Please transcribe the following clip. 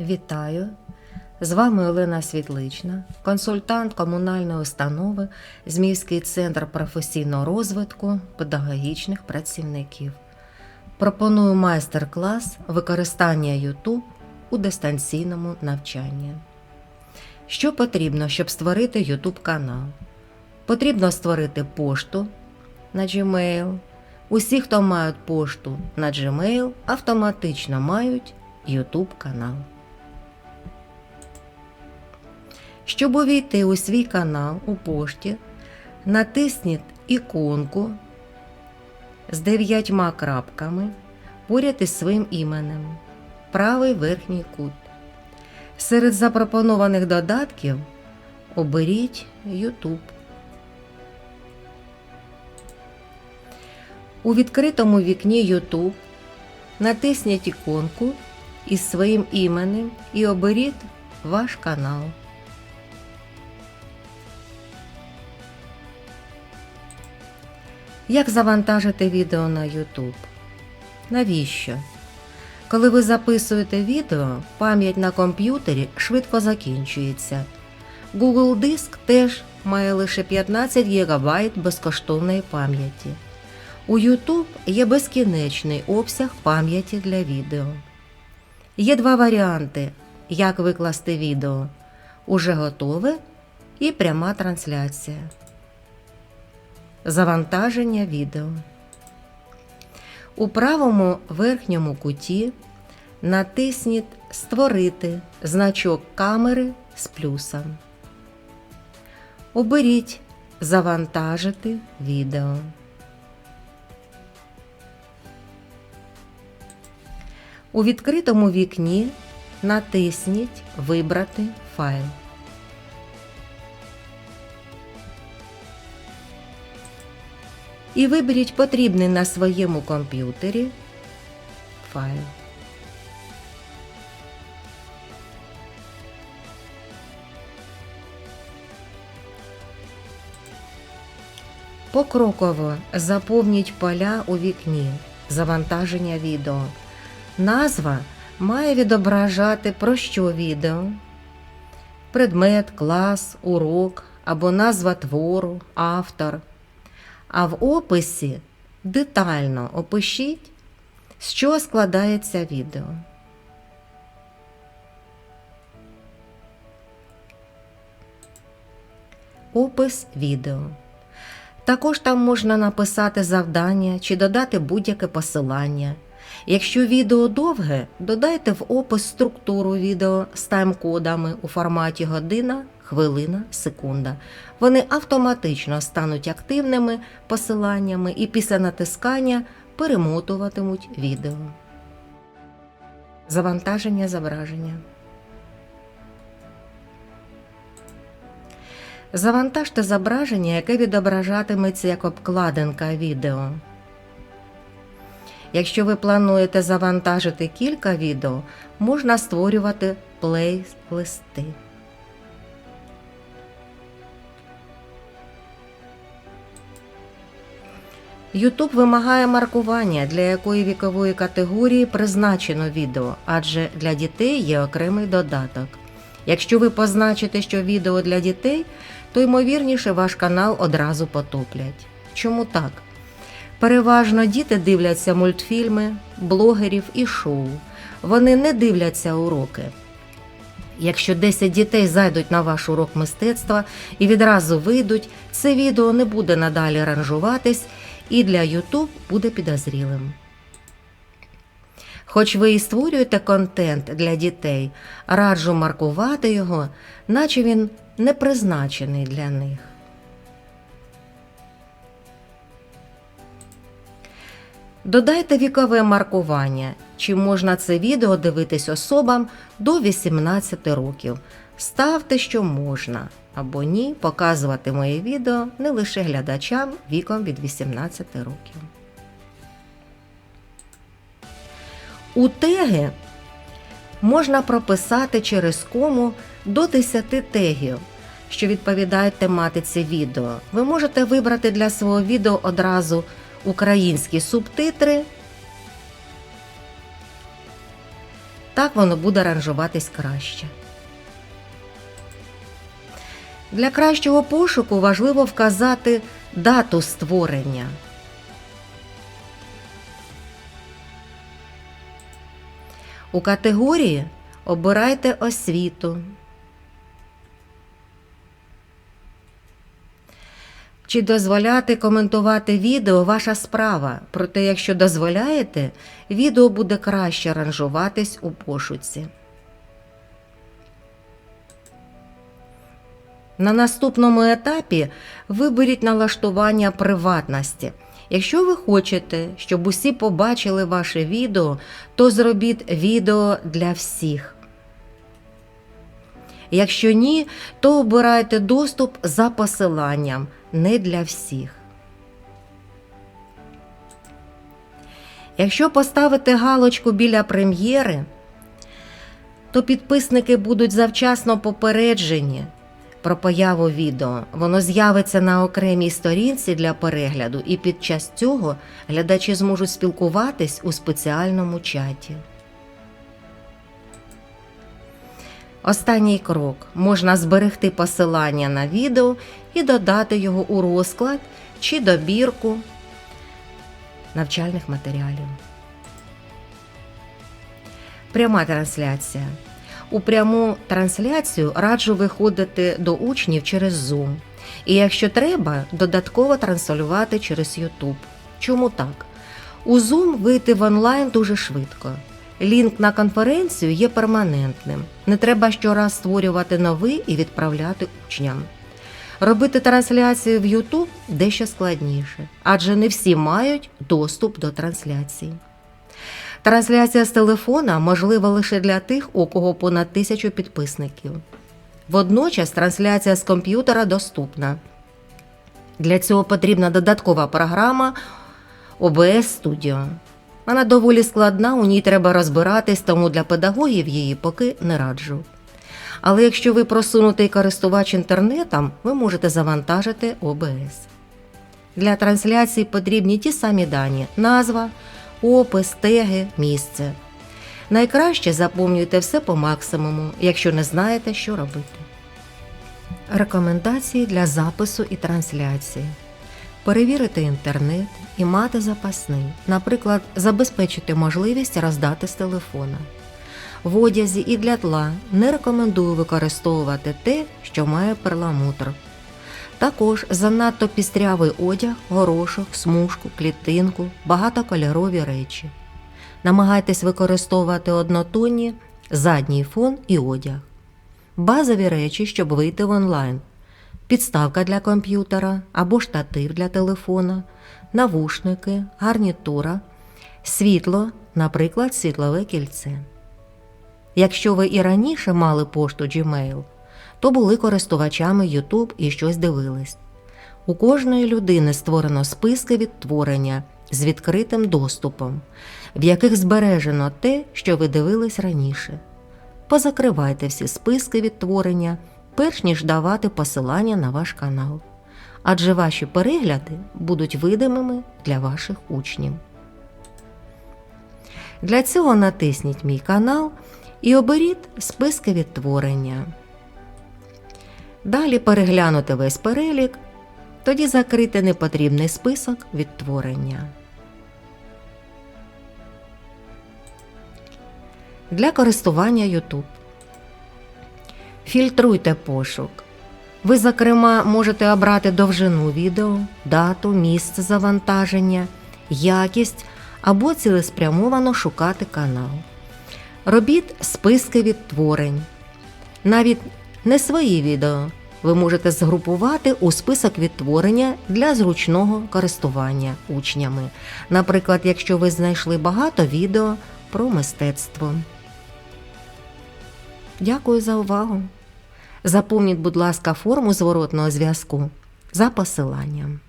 Вітаю! З вами Олена Світлична, консультант комунальної установи Зміївський центр професійного розвитку педагогічних працівників. Пропоную майстер-клас використання YouTube у дистанційному навчанні. Що потрібно, щоб створити YouTube канал? Потрібно створити пошту на Gmail. Усі, хто мають пошту на Gmail, автоматично мають YouTube канал. Щоб увійти у свій канал у пошті, натисніть іконку з дев'ятьма крапками поряд із своїм іменем, правий верхній кут. Серед запропонованих додатків оберіть YouTube. У відкритому вікні YouTube натисніть іконку із своїм іменем і оберіть ваш канал. Як завантажити відео на YouTube? Навіщо? Коли ви записуєте відео, пам'ять на комп'ютері швидко закінчується. Google Диск теж має лише 15 ГБ безкоштовної пам'яті. У YouTube є безкінечний обсяг пам'яті для відео. Є два варіанти, як викласти відео: уже готове і пряма трансляція. Завантаження відео. У правому верхньому куті натисніть Створити значок камери з плюсом. Оберіть Завантажити відео. У відкритому вікні натисніть Вибрати файл. І виберіть потрібний на своєму комп'ютері файл. Покроково заповніть поля у вікні завантаження відео. Назва має відображати про що відео, предмет, клас, урок або назва твору, автор. А в описі детально опишіть, з чого складається відео. Опис відео. Також там можна написати завдання чи додати будь-яке посилання. Якщо відео довге, додайте в опис структуру відео з тайм-кодами у форматі година, хвилина, секунда. Вони автоматично стануть активними посиланнями і після натискання перемотуватимуть відео. Завантаження зображення. Завантажте зображення, яке відображатиметься як обкладинка відео. Якщо ви плануєте завантажити кілька відео, можна створювати плейлисти. YouTube вимагає маркування, для якої вікової категорії призначено відео, адже для дітей є окремий додаток. Якщо ви позначите, що відео для дітей, то ймовірніше ваш канал одразу потоплять. Чому так? Переважно діти дивляться мультфільми, блогерів і шоу. Вони не дивляться уроки. Якщо 10 дітей зайдуть на ваш урок мистецтва і відразу вийдуть, це відео не буде надалі ранжуватись і для YouTube буде підозрілим. Хоч ви і створюєте контент для дітей, раджу маркувати його, наче він не призначений для них. Додайте вікове маркування, чи можна це відео дивитись особам до 18 років. Ставте, що можна, або ні, показувати моє відео не лише глядачам віком від 18 років. У теги можна прописати через кому до 10 тегів, що відповідають тематиці відео. Ви можете вибрати для свого відео одразу українські субтитри Так воно буде ранжуватись краще. Для кращого пошуку важливо вказати дату створення. У категорії обирайте освіту. Чи дозволяти коментувати відео ваша справа, проте якщо дозволяєте, відео буде краще ранжуватись у пошуці. На наступному етапі виберіть налаштування приватності. Якщо ви хочете, щоб усі побачили ваше відео, то зробіть відео для всіх. Якщо ні, то обирайте доступ за посиланням не для всіх. Якщо поставити галочку біля прем'єри, то підписники будуть завчасно попереджені про появу відео. Воно з'явиться на окремій сторінці для перегляду, і під час цього глядачі зможуть спілкуватись у спеціальному чаті. Останній крок можна зберегти посилання на відео і додати його у розклад чи добірку навчальних матеріалів. Пряма трансляція. У пряму трансляцію раджу виходити до учнів через Zoom. І якщо треба, додатково транслювати через YouTube. Чому так? У Zoom вийти в онлайн дуже швидко. Лінк на конференцію є перманентним. Не треба щораз створювати новий і відправляти учням. Робити трансляцію в YouTube дещо складніше, адже не всі мають доступ до трансляції. Трансляція з телефона можлива лише для тих, у кого понад тисячу підписників. Водночас трансляція з комп'ютера доступна. Для цього потрібна додаткова програма OBS Studio. Вона доволі складна, у ній треба розбиратись, тому для педагогів її поки не раджу. Але якщо ви просунутий користувач інтернетом, ви можете завантажити OBS. Для трансляції потрібні ті самі дані: назва, опис, теги, місце. Найкраще заповнюйте все по максимуму, якщо не знаєте, що робити. Рекомендації для запису і трансляції. Перевірити інтернет і мати запасний, наприклад, забезпечити можливість роздати з телефона. В одязі і для тла не рекомендую використовувати те, що має перламутр. Також занадто пістрявий одяг, горошок, смужку, клітинку, багатокольорові речі. Намагайтесь використовувати однотонні, задній фон і одяг. Базові речі, щоб вийти в онлайн. Підставка для комп'ютера або штатив для телефона, навушники, гарнітура, світло, наприклад, світлове кільце. Якщо ви і раніше мали пошту Gmail, то були користувачами YouTube і щось дивились. У кожної людини створено списки відтворення з відкритим доступом, в яких збережено те, що ви дивились раніше. Позакривайте всі списки відтворення, перш ніж давати посилання на ваш канал, адже ваші перегляди будуть видимими для ваших учнів. Для цього натисніть Мій канал і оберіть списки відтворення. Далі переглянути весь перелік, тоді закрити непотрібний список відтворення. Для користування YouTube. Фільтруйте пошук. Ви, зокрема, можете обрати довжину відео, дату, місце завантаження, якість або цілеспрямовано шукати канал. Робіть списки відтворень. Навіть не свої відео ви можете згрупувати у список відтворення для зручного користування учнями. Наприклад, якщо ви знайшли багато відео про мистецтво. Дякую за увагу. Заповніть, будь ласка, форму зворотного зв'язку за посиланням.